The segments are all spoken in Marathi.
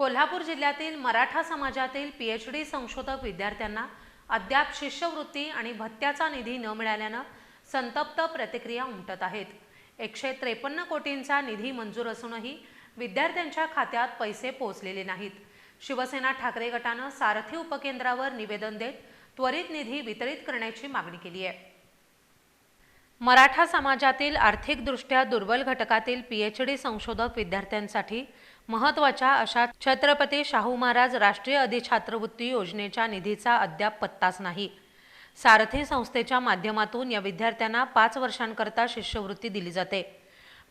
कोल्हापूर जिल्ह्यातील मराठा समाजातील पी एच डी संशोधक विद्यार्थ्यांना अद्याप शिष्यवृत्ती आणि भत्त्याचा निधी न मिळाल्यानं संतप्त प्रतिक्रिया उमटत आहेत. एकशे त्रेपन्न कोटींचा निधी मंजूर असूनही विद्यार्थ्यांच्या खात्यात पैसे पोहोचलेले नाहीत. शिवसेना ठाकरे गटानं सारथी उपकेंद्रावर निवेदन देत त्वरित निधी वितरित करण्याची मागणी केली आहे. मराठा समाजातील आर्थिकदृष्ट्या दुर्बल घटकातील पी एच डी संशोधक विद्यार्थ्यांसाठी महत्त्वाच्या अशा छत्रपती शाहू महाराज राष्ट्रीय अधिछात्रवृत्ती योजनेच्या निधीचा अद्याप पत्ताच नाही. सारथी संस्थेच्या माध्यमातून या विद्यार्थ्यांना पाच वर्षांकरता शिष्यवृत्ती दिली जाते.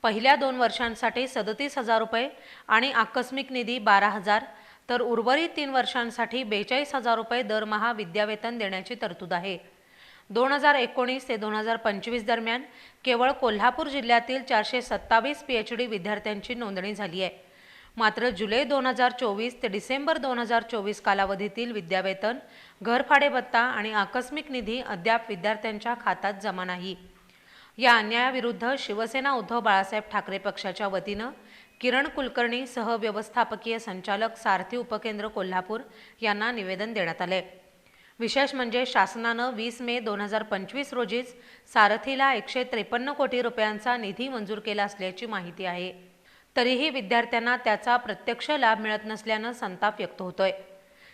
पहिल्या दोन वर्षांसाठी सदतीस हजार रुपये आणि आकस्मिक निधी बारा हजार तर उर्वरित तीन वर्षांसाठी बेचाळीस हजार रुपये दरमहा विद्यावेतन देण्याची तरतूद आहे. दोन हजार एकोणीस ते दोन हजार पंचवीस दरम्यान केवळ कोल्हापूर जिल्ह्यातील चारशे सत्तावीस पी एच डी विद्यार्थ्यांची नोंदणी झाली आहे. मात्र जुलै दोन हजार चोवीस ते डिसेंबर दोन हजार चोवीस कालावधीतील विद्यावेतन घरफाडे भत्ता आणि आकस्मिक निधी अद्याप विद्यार्थ्यांच्या खात्यात जमा नाही. या अन्यायाविरुद्ध शिवसेना उद्धव बाळासाहेब ठाकरे पक्षाच्या वतीनं किरण कुलकर्णी सहव्यवस्थापकीय संचालक सारथी उपकेंद्र कोल्हापूर यांना निवेदन देण्यात आले विशेष म्हणजे शासनानं वीस मे दोन हजार पंचवीस रोजीच सारथीला एकशे त्रेपन्न कोटी रुपयांचा निधी मंजूर केला असल्याची माहिती आहे. तरीही विद्यार्थ्यांना त्याचा प्रत्यक्ष लाभ मिळत नसल्यानं संताप व्यक्त होतोय.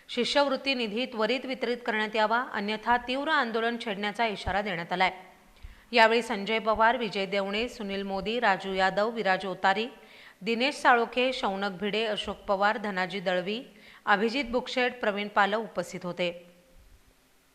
शिष्यवृत्ती निधी त्वरित वितरित करण्यात यावा अन्यथा तीव्र आंदोलन छेडण्याचा इशारा देण्यात आलाय. यावेळी संजय पवार विजय देवणे सुनील मोदी राजू यादव विराज ओतारी दिनेश साळोखे शौनक भिडे अशोक पवार धनाजी दळवी अभिजित बुकशेट प्रवीण पालव उपस्थित होते.